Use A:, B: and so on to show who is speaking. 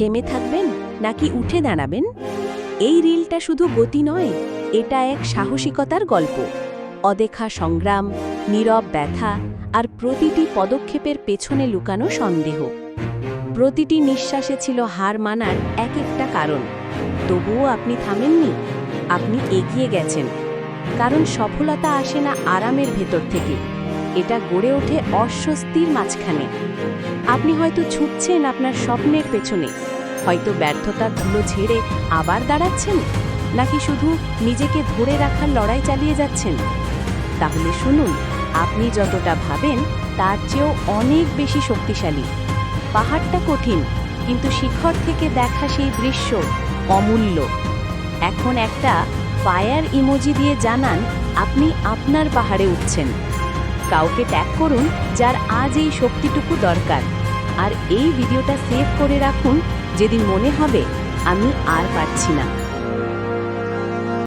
A: থেমে থাকবেন নাকি উঠে দাঁড়াবেন? এই রিলটা শুধু গতি নয়, এটা এক সাহসিকতার গল্প। অদেখা সংগ্রাম, নীরব ব্যথা আর প্রতিটি পদক্ষেপের পেছনে লুকানো সন্দেহ। প্রতিটি নিঃশ্বাসে ছিল হার মানার এক একটা কারণ। তবুও আপনি থামেননি, আপনি এগিয়ে গেছেন। কারণ সফলতা আসে না আরামের ভেতর থেকে। এটা গড়ে ওঠে অস্বস্তির মাঝখানে। আপনি হয়তো ছুটছেন আপনার স্বপ্নের পেছনে। হয়তো ব্যর্থতার ধুলো ঝেড়ে আবার দাঁড়াচ্ছেন? নাকি শুধু নিজেকে ধরে রাখার লড়াই চালিয়ে যাচ্ছেন? তাহলে শুনুন, আপনি যতটা ভাবেন, তার চেয়েও অনেক বেশি শক্তিশালী। পাহাড়টা কঠিন, কিন্তু শিখর থেকে দেখা সেই দৃশ্য অমূল্য। এখন একটা ফায়ার ইমোজি দিয়ে জানান আপনি আপনার পাহাড়ে উঠছেন। কাউকে ট্যাগ করুন যার আজ এই শক্তিটুকু দরকার। আর এই ভিডিওটা সেভ করে রাখুন, যেদিন মনে হবে আমি আর পারছি না।